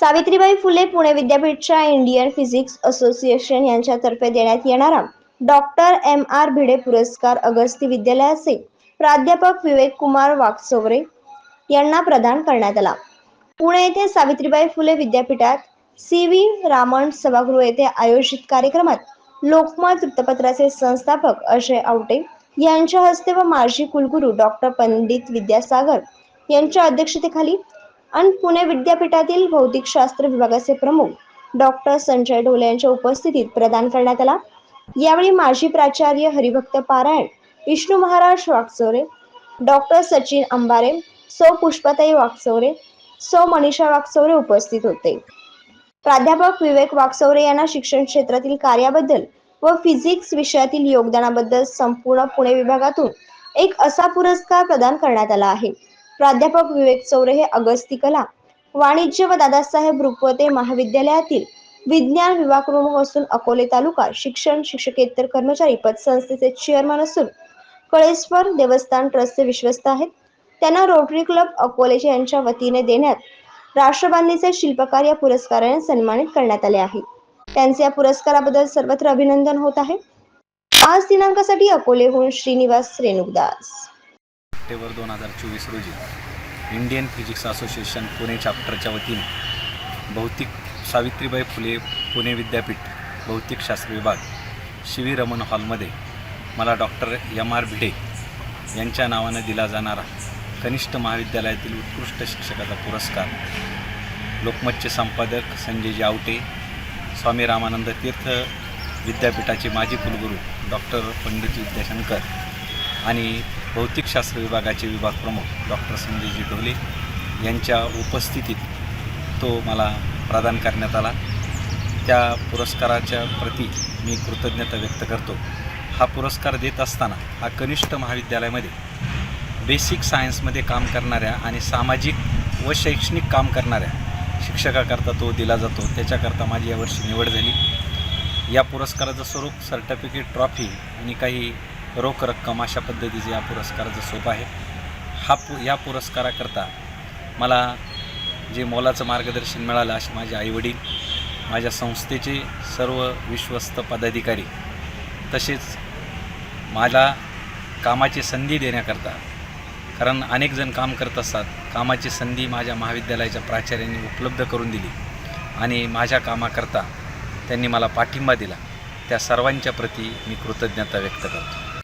सावित्रीबाई फुले पुणे विद्यापीठच्या Indian physics association यांच्यातर्फे देण्यात येणारा डॉक्टर एम आर भिडे पुरस्कार अगस्ती विद्यालयाचे प्राध्यापक विवेक कुमार वाकचौरे यांना प्रदान करण्यात आला. पुणे येथे सावित्रीबाई फुले विद्यापीठात सी व्ही रामन सभागृह येथे आयोजित कार्यक्रमात लोकमत वृत्तपत्राचे संस्थापक अजय आवटे यांच्या हस्ते व माजी कुलगुरू डॉक्टर पंडित विद्यासागर यांच्या अध्यक्षतेखाली आणि पुणे विद्यापीठातील भौतिकशास्त्र विभागाचे प्रमुख डॉक्टर संजय ढोले यांच्या उपस्थितीत प्रदान करण्यात आला. यावेळी माजी प्राचार्य हरिभक्त पारायण विष्णू महाराज वाकचौरे डॉक्टर सचिन अंबारे सौ पुष्पाताई वाकचौरे सौ मनीषा वाकचौरे उपस्थित होते. प्राध्यापक विवेक वाकचौरे यांना शिक्षण क्षेत्रातील कार्याबद्दल व फिजिक्स विषयातील योगदानाबद्दल संपूर्ण पुणे विभागातून एक असा पुरस्कार प्रदान करण्यात आला आहे. प्राध्यापक विवेक चौरे हे अगस्ती कला वाणिज्य व दादासाहेब रुपवते महाविद्यालयातील विज्ञान विभाग प्रमुख असून अकोले तालुका शिक्षण शिक्षकेतर कर्मचारी पतसंस्थेचे चेअरमन असून कळेश्वर देवस्थान ट्रस्टचे विश्वस्त आहेत. त्यांना रोटरी क्लब अकोले यांच्या वतीने देण्यात राष्ट्रबांधणीचे शिल्पकार या पुरस्काराने सन्मानित करण्यात आले आहे. त्यांचे या पुरस्काराबद्दल सर्वत्र अभिनंदन होत आहे. आज दिनांकासाठी अकोलेहून श्रीनिवास रेणुकदास. सप्टेंबर दोन हजार चोवीस रोजी इंडियन फिजिक्स असोसिएशन पुणे चॅप्टरच्या वतीने भौतिक सावित्रीबाई फुले पुणे विद्यापीठ भौतिकशास्त्र विभाग शिवी रमन हॉलमध्ये मला डॉक्टर एम आर भिडे यांच्या नावानं दिला जाणारा कनिष्ठ महाविद्यालयातील उत्कृष्ट शिक्षकाचा पुरस्कार लोकमतचे संपादक संजयजी आवटे स्वामी रामानंद तीर्थ विद्यापीठाचे माजी कुलगुरू डॉक्टर पंडित विद्याशंकर आणि भौतिकशास्त्र विभागाचे विभाग प्रमुख डॉक्टर संजयजी ढोले यांच्या उपस्थितीत तो मला प्रदान करण्यात आला. त्या पुरस्काराच्या प्रती मी कृतज्ञता व्यक्त करतो. हा पुरस्कार देत असताना हा कनिष्ठ महाविद्यालयामध्ये बेसिक सायन्समध्ये काम करणाऱ्या आणि सामाजिक व शैक्षणिक काम करणाऱ्या शिक्षकाकरता तो दिला जातो. त्याच्याकरता माझी यावर्षी निवड झाली. या पुरस्काराचं स्वरूप सर्टिफिकेट ट्रॉफी आणि काही रोख रक्कम अशा पद्धतीचे या पुरस्काराचं स्वरूप आहे. हा पु या पुरस्काराकरता मला जे मोलाचं मार्गदर्शन मिळालं असे माझे आईवडील माझ्या संस्थेचे सर्व विश्वस्त पदाधिकारी तसेच मला कामाची संधी देण्याकरता कारण अनेक जण काम करत असतात कामाची संधी माझ्या महाविद्यालयाच्या प्राचार्यांनी उपलब्ध करून दिली आणि माझ्या कामाकरता त्यांनी मला पाठिंबा दिला. त्या सर्वांच्या प्रती मी कृतज्ञता व्यक्त करतो.